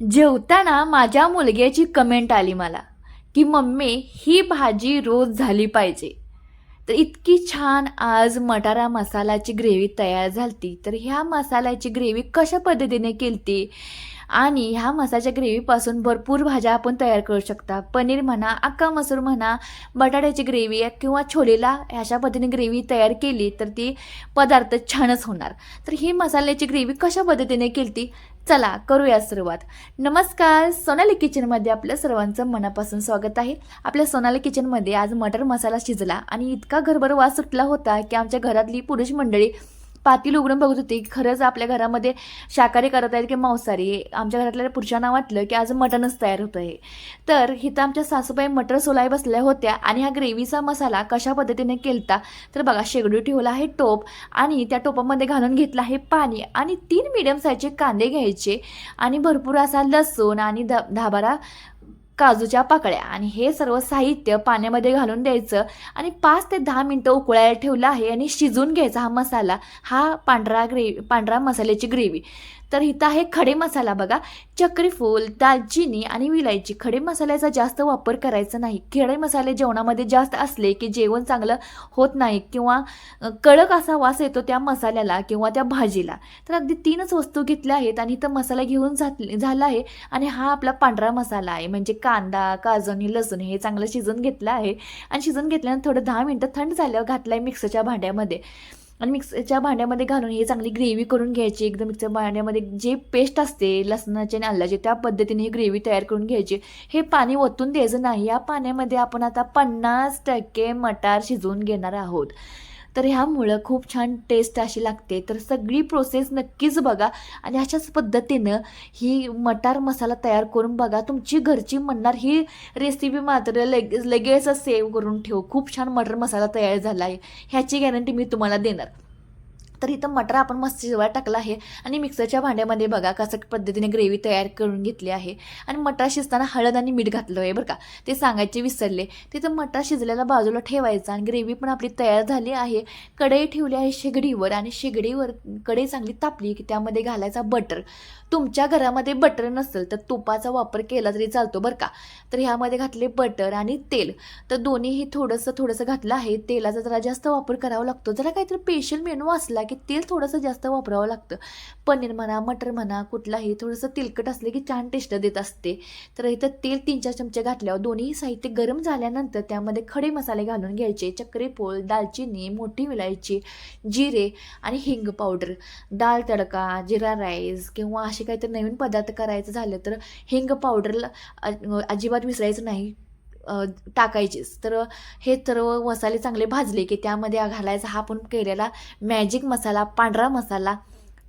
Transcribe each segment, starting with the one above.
जेवताना माझ्या मुलग्याची कमेंट आली मला की मम्मी ही भाजी रोज झाली पाहिजे. तर इतकी छान आज मटारा मसाल्याची ग्रेव्ही तयार झालती. तर ह्या मसाल्याची ग्रेव्ही कशा पद्धतीने केलती? आणि ह्या मसाल्याच्या ग्रेव्हीपासून भरपूर भाज्या आपण तयार करू शकता. पनीर म्हणा अक्का मसूर म्हणा बटाट्याची ग्रेव्ही किंवा छोलेला अशा पद्धतीने ग्रेव्ही तयार केली तर ती पदार्थ छानच होणार. तर ही मसाल्याची ग्रेव्ही कशा पद्धतीने केलती? चला करूया सुरुवात. नमस्कार सोनाली किचनमध्ये आपल्या सर्वांचं मनापासून स्वागत आहे. आपल्या सोनाली किचनमध्ये आज मटर मसाला शिजला आणि इतका घरभर वास सुटला होता की आमच्या घरातली पुरुष मंडळी पातील उघडून बघत होती की खरंच आपल्या घरामध्ये शाकाहारी करत आहेत की मांसाहारी. आमच्या घरातल्या पुरुषांना वाटलं की आज मटणच तयार होतं आहे तर इथं आमच्या सासूबाई मटर सोलाय बसल्या होत्या आणि हा ग्रेव्हीचा मसाला कशा पद्धतीने केलता तर बघा शेगडी ठेवला आहे टोप आणि त्या टोपामध्ये घालून घेतलं आहे पाणी आणि तीन मिडियम साईजचे कांदे घ्यायचे आणि भरपूर असा लसूण आणि ध धाबारा काजूच्या पाकळ्या आणि हे सर्व साहित्य पाण्यामध्ये घालून द्यायचं आणि पाच ते दहा मिनटं उकळायला ठेवलं आहे आणि शिजून घ्यायचा हा मसाला हा पांढरा ग्रेव्ही पांढरा मसाल्याची ग्रेव्ही. तर इथं आहे खडे मसाला बघा. चक्रीफूल दालचिनी आणि विलायची. खडे मसाल्याचा जास्त वापर करायचा नाही. खडे मसाले जेवणामध्ये जास्त असले की जेवण चांगलं होत नाही किंवा कडक असा वास येतो त्या मसाल्याला किंवा त्या भाजीला. तर अगदी तीनच वस्तू घेतल्या आहेत आणि इथं मसाला घेऊन झाला आहे आणि हा आपला पांढरा मसाला आहे. म्हणजे कांदा काजू लसूण हे चांगलं शिजून घेतलं आहे. आणि शिजून घेतल्यानंतर थोडं दहा मिनटं थंड झाल्यावर घातलं आहे मिक्सरच्या भांड्यामध्ये. आणि मिक्सरच्या भांड्यामध्ये घालून हे चांगली ग्रेव्ही करून घ्यायची. एकदम मिक्सर भांड्यामध्ये जे पेस्ट असते लसणाची आणि आल्याची त्या पद्धतीने ही ग्रेव्ही तयार करून घ्यायची. हे पाणी ओतून द्यायचं नाही. या पाण्यामध्ये आपण आता पन्नास टक्के मटार शिजवून घेणार आहोत. तर ह्यामुळं खूप छान टेस्ट अशी लागते. तर सगळी प्रोसेस नक्कीच बघा. आणि अशाच पद्धतीनं ही मटार मसाला तयार करून बघा. तुमची घरची म्हणणार ही रेसिपी मात्र लगे लगेच सेव्ह करून ठेव. खूप छान मटर मसाला तयार झाला आहे ह्याची गॅरंटी मी तुम्हाला देणार. तर इथं मटर आपण मस्त शिजवायला टाकला आहे. आणि मिक्सरच्या भांड्यामध्ये बघा कसं पद्धतीने ग्रेव्ही तयार करून घेतली आहे. आणि मटर शिजताना हळद आणि मीठ घातलं आहे बरं का. ते सांगायचे विसरले. तिथं मटर शिजलेल्या बाजूला ठेवायचा आणि ग्रेव्ही पण आपली तयार झाली आहे. कढई ठेवली आहे शेगडीवर आणि शेगडीवर कढई चांगली तापली की त्यामध्ये घालायचा बटर तुमच्या घरामध्ये बटर नसेल तर तुपाचा वापर केला तरी चालतो बरं का. तर ह्यामध्ये घातले बटर आणि तेल. तर दोन्हीही थोडंसं थोडंसं घातलं आहे. तेलाचा जरा जास्त वापर करावा लागतो. जरा काहीतरी स्पेशल मेनू असला की तेल थोडंसं जास्त वापरावं लागतं. पनीर म्हणा मटर म्हणा कुठलाही थोडंसं तेलकट असले की छान टेस्ट देत असते. तर इथं तेल तीन चार चमचे घातल्यावर दोन्ही साहित्य गरम झाल्यानंतर त्यामध्ये खडे मसाले घालून घ्यायचे. चक्रीपोळ दालचिनी मोठी विलायची जिरे आणि हिंग पावडर. दाल तडका जिरा राईस किंवा असे काहीतरी नवीन पदार्थ करायचं झालं तर हिंग पावडरला अजिबात मिसळायचं नाही. टाकायचीच. तर हे सर्व मसाले चांगले भाजले की त्यामध्ये घालायचा हा आपण केलेला मॅजिक मसाला पांढरा मसाला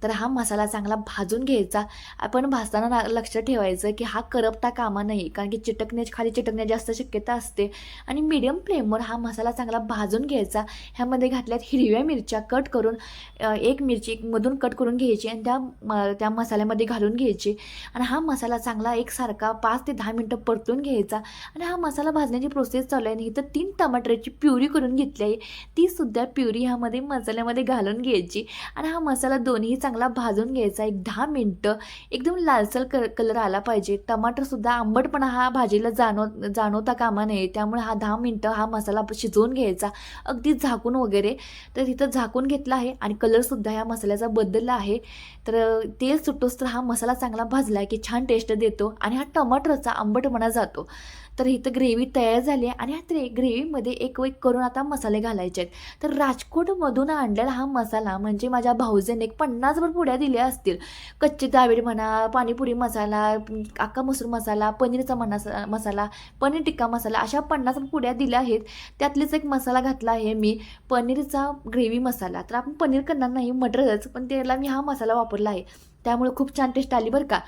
तर हा मसाला चांगला भाजून घ्यायचा. आपण भाजताना लक्ष ठेवायचं की हा करपता कामा नाही. कारण की चिटकण्याची खाली चिटकण्याची जास्त शक्यता असते. आणि मीडियम फ्लेमवर हा मसाला चांगला भाजून घ्यायचा. ह्यामध्ये घातल्यात हिरव्या मिरच्या कट करून एक मिरची मधून कट करून घ्यायची आणि त्या म- त्या मसाल्यामध्ये घालून घ्यायची. आणि हा मसाला चांगला एकसारखा पाच ते दहा मिनटं परतून घ्यायचा. आणि हा मसाला भाजण्याची प्रोसेस चालू आहे. आणि इथं तीन टमाटरची प्युरी करून घेतली आहे. ती सुद्धा प्युरी ह्यामध्ये मसाल्यामध्ये घालून घ्यायची. आणि हा मसाला दोन्ही चांगला चांगला भाजून घ्यायचा एक दहा मिनटं. एकदम लालसर क कलर आला पाहिजे. टमाटरसुद्धा आंबटपणा हा भाजीला जाणव जाणवता कामा नये. त्यामुळे हा दहा मिनटं हा मसाला शिजवून घ्यायचा. अगदी झाकून वगैरे. तर तिथं झाकून घेतला आहे आणि कलरसुद्धा ह्या मसाल्याचा बदलला आहे. तर तेल सुटोस तर हा मसाला चांगला भाजला की छान टेस्ट देतो आणि हा टमाटरचा आंबटपणा जातो. तर इथं ग्रेव्ही तयार झाली आहे आणि ह्या ग्रेव्हीमध्ये एक एक करून आता मसाले घालायचे आहेत. तर राजकोटमधून आणलेला हा मसाला म्हणजे माझ्या भाऊजेने एक पन्नासभर पुड्या दिल्या असतील. कच्चे दावेड म्हणा पाणीपुरी मसाला अक्का मसूर मसाला पनीरचा मनासा मसाला पनीर टिक्का मसाला अशा पन्नास पुड्या दिल्या आहेत. त्यातलीच एक मसाला घातला आहे मी पनीरचा ग्रेव्ही मसाला. तर आपण पनीर करणार नाही मटरच पण त्याला मी हा मसाला वापरला आहे. त्यामुळे खूप छान टेस्ट आली बरं का.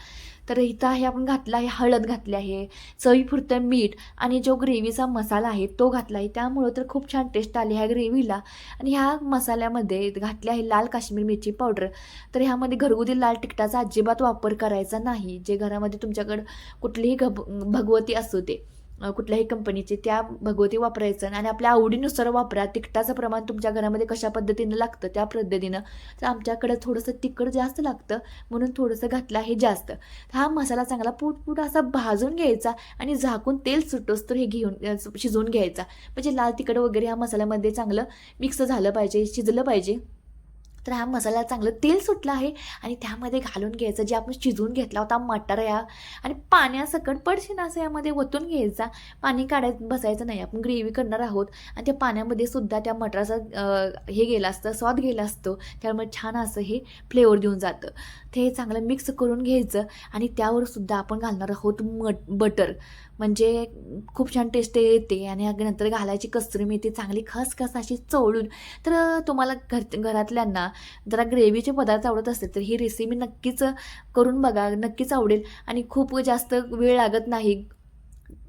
तर इथं आहे आपण घातला आहे हळद घातली आहे चवीपुरतं मीठ आणि जो ग्रेव्हीचा मसाला आहे तो घातला आहे. त्यामुळं तर खूप छान टेस्ट आली ह्या ग्रेव्हीला. आणि ह्या मसाल्यामध्ये घातली आहे लाल काश्मीर मिरची पावडर. तर ह्यामध्ये घरगुती लाल तिखटाचा अजिबात वापर करायचा नाही. जे घरामध्ये तुमच्याकडं कुठलीही घ भगवती असू दे. कुठल्याही कंपनीचे त्या भगवती वापरायचं आणि आपल्या आवडीनुसार वापरा. तिखटाचं प्रमाण तुमच्या घरामध्ये कशा पद्धतीनं लागतं त्या पद्धतीनं. तर आमच्याकडं थोडंसं तिखट जास्त लागतं म्हणून थोडंसं घातलं आहे जास्त. तर हा मसाला चांगला पुटपुट असा भाजून घ्यायचा आणि झाकून तेल सुटोस तर हे घेऊन शिजवून घ्यायचा. म्हणजे लाल तिखट वगैरे ह्या मसाल्यामध्ये चांगलं मिक्स झालं पाहिजे शिजलं पाहिजे. तर हा मसाला चांगलं तेल सुटलं आहे आणि त्यामध्ये घालून घ्यायचं. जे आपण शिजवून घेतला होता मटर या. आणि पाण्यासकट पडशीन असं यामध्ये ओतून घ्यायचा. पाणी काढायचं बसायचं नाही. आपण ग्रेव्ही करणार आहोत आणि त्या पाण्यामध्ये सुद्धा त्या मटराचा हे गेलं असतं स्वाद गेला असतो. त्यामुळे छान असं हे फ्लेवर देऊन जातं. ते चांगलं मिक्स करून घ्यायचं आणि त्यावर सुद्धा आपण घालणार आहोत मट बटर म्हणजे खूप छान टेस्ट येते आणि नंतर घालायची कसरी मेथी चांगली खसखस अशी चवळून तर तुम्हाला घर घरातल्यांना जरा ग्रेव्हीचे पदार्थ आवडत असतील तर ही रेसिपी नक्कीच करून बघा नक्कीच आवडेल. आणि खूप जास्त वेळ लागत नाही.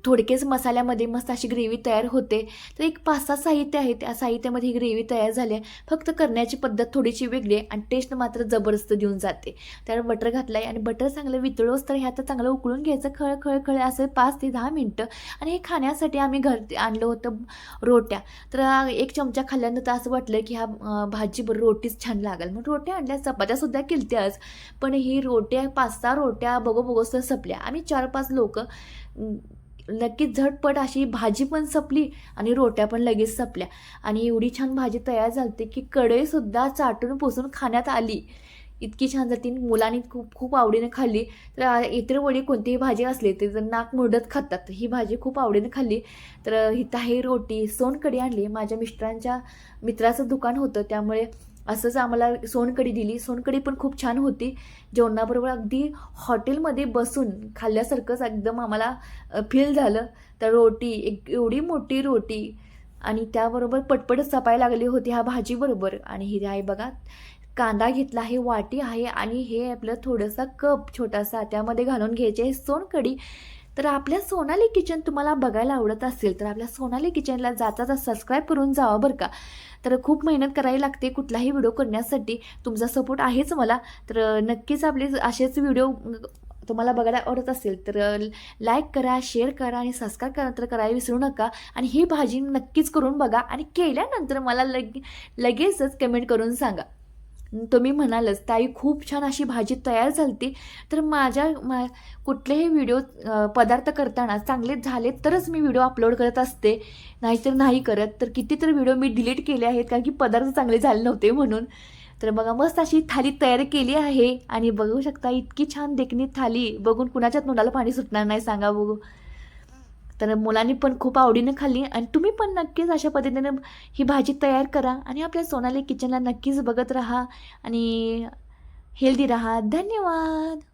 थोडकेच मसाल्यामध्ये मस्त अशी ग्रेव्ही तयार होते. तर एक पाच सहा साहित्य आहे त्या साहित्यामध्ये ही ग्रेव्ही तयार झाली आहे फक्त करण्याची पद्धत थोडीशी वेगळी आहे आणि टेस्ट मात्र जबरदस्त देऊन जाते. त्यावर बटर घातलं आहे आणि बटर चांगलं वितळोस तर आता चांगलं उकळून घ्यायचं. खळ खळ खळ असं पाच ते दहा मिनटं. आणि हे खाण्यासाठी आम्ही घर आणलं होतं रोट्या. तर एक चमचा खाल्ल्यानंतर असं वाटलं की ह्या अं, रोटीच छान लागेल. मग रोट्या आणल्या. चपात्यासुद्धा केलत्याच पण ही रोट्या पाच सहा रोट्या बघो बघूस तर सपल्या. आम्ही चार पाच लोक नक्कीच झटपट अशी भाजी पण संपली आणि रोट्या पण लगेच संपल्या. आणि एवढी छान भाजी तयार झाली की कढईसुद्धा चाटून पुसून खाण्यात आली. इतकी छान जाती मुलांनी खूप खूप आवडीने खाल्ली. तर इतर वडी कोणतीही भाजी असली तरी जर नाक मुरडत खातात ही भाजी खूप आवडीने खाल्ली. तर इथं रोटी. सोनकडी आणली. माझ्या मिस्टरांच्या मित्राचं दुकान होतं. त्यामुळे असंच आम्हाला सोनकडी दिली. सोनकढी पण खूप छान होती. जेवणाबरोबर अगदी हॉटेलमध्ये बसून खाल्ल्यासारखंच एकदम आम्हाला फील झालं. तर रोटी एक एवढी मोठी रोटी आणि त्याबरोबर पटपटच चपायला लागली होती ह्या भाजीबरोबर. आणि ही आहे बघा कांदा घेतला आहे वाटी आहे आणि हे आपलं थोडंसं कप छोटासा त्यामध्ये घालून घ्यायचे आहे सोनकढी तर आपल्या सोनाली किचन तुम्हाला बघायला आवडत असेल तर आपल्या सोनाली किचनला जाता सबस्क्राईब करून जावा बरं का. तर खूप मेहनत करावी लागते कुठलाही व्हिडिओ करण्यासाठी. तुमचा सपोर्ट आहेच मला. तर नक्कीच आपले असेच व्हिडिओ तुम्हाला बघायला आवडत असेल तर लाईक करा शेअर करा आणि सबस्क्राईब करा तर करायला विसरू नका. आणि ही भाजी नक्कीच करून बघा आणि केल्यानंतर मला लगे लगेचच कमेंट करून सांगा. तुम्ही म्हणालच ताई खूप छान अशी भाजी तयार झालती. तर माझ्या मा कुठलेही व्हिडिओ पदार्थ करताना चांगले झाले तरच मी व्हिडिओ अपलोड करत असते. नाहीतर नाही करत. तर कितीतरी व्हिडिओ मी डिलीट केले आहेत कारण की पदार्थ चांगले झाले नव्हते म्हणून. तर बघा मस्त अशी थाली तयार केली आहे. आणि बघू शकता इतकी छान देखणी थाली. बघून कुणाच्या तोंडाला पाणी सुटणार नाही सांगा बघू. तर मुलांनी पण खूप आवडीनं खाल्ली आणि तुम्ही पण नक्कीच अशा पद्धतीनं ही भाजी तयार करा आणि आपल्या सोनाली किचनला नक्कीच बघत राहा आणि हेल्दी राहा. धन्यवाद.